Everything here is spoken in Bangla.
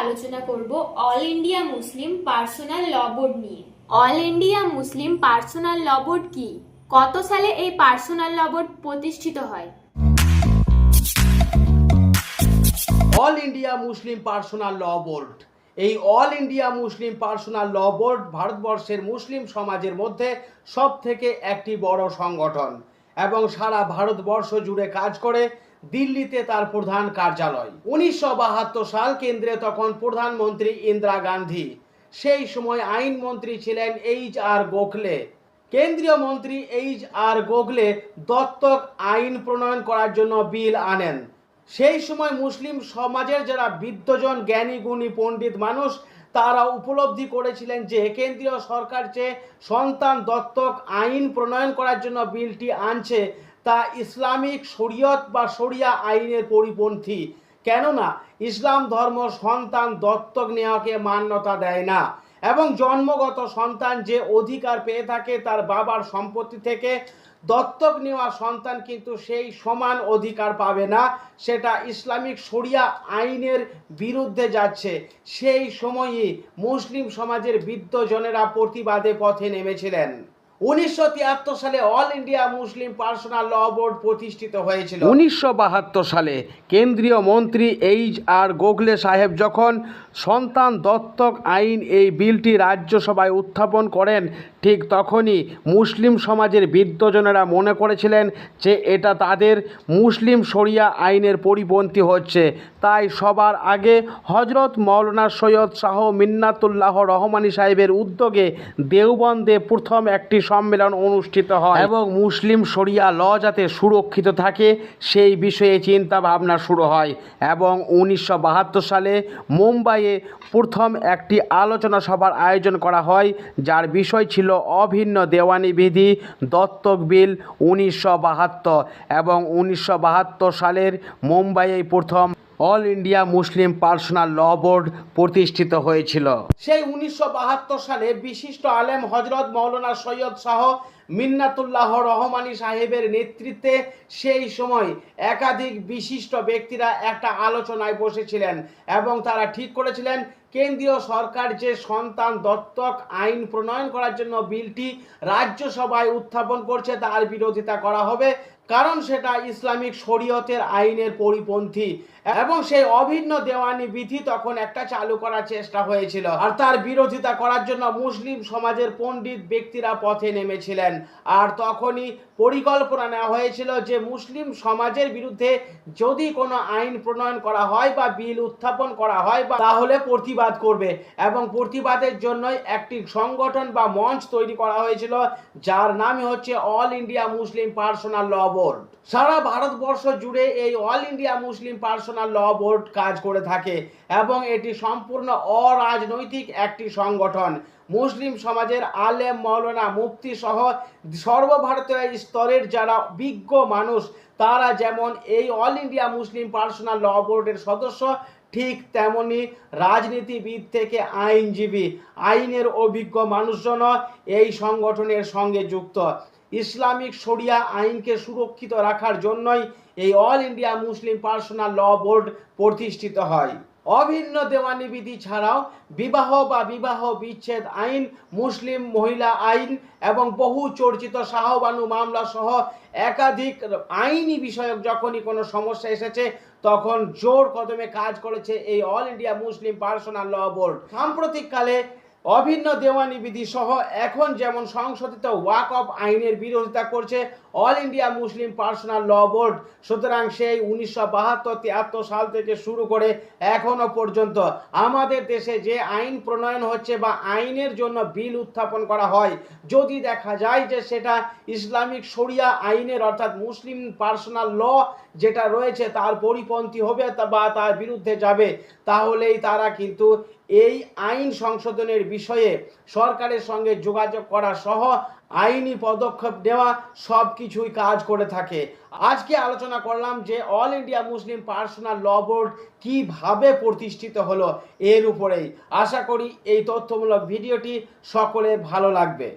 আলোচনা করব all India Muslim personal law board নিয়ে। All India Muslim personal law board কি? কত সালে এই পার্সোনাল ল বোর্ড প্রতিষ্ঠিত হয়? All India Muslim personal law board এই all India Muslim personal law board ভারতবর্ষের মুসলিম সমাজের মধ্যে সব থেকে একটি বড় সংগঠন এবং সারা ভারতবর্ষ জুড়ে কাজ করে দিল্লিতে তার প্রধান কার্যালয়। উনিশশো বাহাত্তর সাল কেন্দ্রে তখন প্রধানমন্ত্রী ইন্দিরা গান্ধী। সেই সময় আইনমন্ত্রী ছিলেন এইচ আর গোখলে। কেন্দ্রীয় মন্ত্রী এইচ আর গোখলে দত্তক আইন প্রণয়ন করার জন্য বিল আনেন। সেই সময় মুসলিম সমাজের যারা বিদ্যজন জ্ঞানী, গুণী, পণ্ডিত মানুষ, তারা উপলব্ধি করেছিলেন যে কেন্দ্রীয় সরকার যে সন্তান দত্তক আইন প্রণয়ন করার জন্য বিলটি আনছে তা ইসলামিক শরীয়ত বা শরিয়া আইনের পরিপন্থী। কেননা, ইসলাম ধর্ম সন্তান দত্তক নেওয়াকে মান্যতা দেয় না এবং জন্মগত সন্তান যে অধিকার পেয়ে থাকে তার বাবার সম্পত্তি থেকে দত্তক নেওয়া সন্তান কিন্তু সেই সমান অধিকার পাবে না, সেটা ইসলামিক শরিয়া আইনের বিরুদ্ধে যাচ্ছে। সেই সময়ই মুসলিম সমাজের বৃদ্ধজনেরা প্রতিবাদে পথে নেমেছিলেন। উনিশশো তিয়াত্তর সালে all India Muslim personal law board প্রতিষ্ঠিত হয়েছিল। উনিশশো বাহাত্তর সালে কেন্দ্রীয় মন্ত্রী এইচ আর গোখলে সাহেব যখন সন্তান দত্তক আইন এই বিলটি রাজ্যসভায় উত্থাপন করেন, ঠিক তখনই মুসলিম সমাজের বিদ্যজনেরা মনে করেছিলেন যে এটা তাদের মুসলিম শরিয়া আইনের পরিপন্থী হচ্ছে। তাই সবার আগে হজরত মৌলানা সৈয়দ শাহ মিন্নাতুল্লাহ রহমানী সাহেবের উদ্যোগে দেওবন্দে প্রথম একটি সম্মেলন অনুষ্ঠিত হয়। এবং মুসলিম শরিয়া ল যাতে সুরক্ষিত থাকে, সেই বিষয়ে চিন্তা ভাবনা শুরু হয় এবং উনিশশো বাহাত্তর সালে মুম্বাইয়ে প্রথম একটি আলোচনা সভার আয়োজন করা হয়, যার বিষয় ছিল অভিন্ন দেওয়ানি বিধি, দত্তক বিল উনিশশো বাহাত্তর এবং উনিশশো বাহাত্তর সালের মুম্বাইয়ে প্রথম all India Muslim personal law board প্রতিষ্ঠিত হয়েছিল। সেই উনিশশো বাহাত্তর সালে বিশিষ্ট আলেম হজরত মৌলানা সৈয়দ শাহ মিন্নাতুল্লাহ রহমানী সাহেবের নেতৃত্বে সেই সময় একাধিক বিশিষ্ট ব্যক্তিরা একটা আলোচনায় বসেছিলেন এবং তারা ঠিক করেছিলেন, কেন্দ্রীয় সরকার যে সন্তান দত্তক আইন প্রণয়ন করার জন্য বিলটি রাজ্যসভায় উত্থাপন করছে তার বিরোধিতা করা হবে। কারণ সেটা ইসলামিক শরীয়তের আইনের পরিপন্থী এবং সেই অভিন্ন দেওয়ানি বিধি তখন একটা চালু করার চেষ্টা হয়েছিল। আর তার বিরোধিতা করার জন্য মুসলিম সমাজের পণ্ডিত ব্যক্তিরা পথে নেমেছিলেন। আর তখনই পরিকল্পনা নেওয়া হয়েছিল যে মুসলিম সমাজের বিরুদ্ধে যদি কোনো আইন প্রণয়ন করা হয় বা বিল উত্থাপন করা হয় বা তাহলে প্রতিবাদ করবে এবং প্রতিবাদের জন্যই একটি সংগঠন বা মঞ্চ তৈরি করা হয়েছিল, যার নামই হচ্ছে all India Muslim personal law board. সারা ভারতবর্ষ জুড়ে এই all India Muslim personal law board কাজ করে থাকে এবং এটি সম্পূর্ণ অরাজনৈতিক একটি সংগঠন। মুসলিম সমাজের আলেম, মৌলানা, মুফতি সহ সর্বভারতীয় স্তরের যারা বিজ্ঞ মানুষ, তারা যেমন এই all India Muslim personal law বোর্ডের সদস্য, ঠিক তেমনি রাজনীতিবিদ থেকে আইনজীবী, আইনের অভিজ্ঞ মানুষজন এই সংগঠনের সঙ্গে যুক্ত। ইসলামিক শরিয়া আইনকে সুরক্ষিত রাখার জন্যই এই all India Muslim personal law board প্রতিষ্ঠিত হয়। অভিন্ন দেওয়ানি বিধি ছাড়াও বিবাহ বা বিবাহ বিচ্ছেদ আইন, মুসলিম মহিলা আইন এবং বহু চর্চিত শাহবানু মামলা সহ একাধিক আইনি বিষয়ক যখনই কোনো সমস্যা এসেছে, তখন জোর কদমে কাজ করেছে এই all India Muslim personal law board. সাম্প্রতিককালে অভিন্ন দেওয়ানি বিধি সহ এখন যেমন সংশোধিত ওয়াক অফ আইনের বিরোধিতা করছে all India Muslim personal law board সুতরাং সেই উনিশশো বাহাত্তর তিয়াত্তর সাল থেকে শুরু করে এখনও পর্যন্ত আমাদের দেশে যে আইন প্রণয়ন হচ্ছে বা আইনের জন্য বিল উত্থাপন করা হয়, যদি দেখা যায় যে সেটা ইসলামিক শরিয়া আইনের অর্থাৎ মুসলিম পার্সোনাল ল যেটা রয়েছে তার পরিপন্থী হবে বা তার বিরুদ্ধে যাবে, তাহলেই তারা কিন্তু এই আইন সংশোধনের বিষয়ে সরকারের সঙ্গে যোগাযোগ করা সহ আইনি পদক্ষেপ নেওয়া সব কিছুই কাজ করে থাকে। আজকে আলোচনা করলাম যে all India Muslim personal law board কীভাবে প্রতিষ্ঠিত হলো এর উপরেই। আশা করি এই তথ্যমূলক ভিডিওটি সকলের ভালো লাগবে।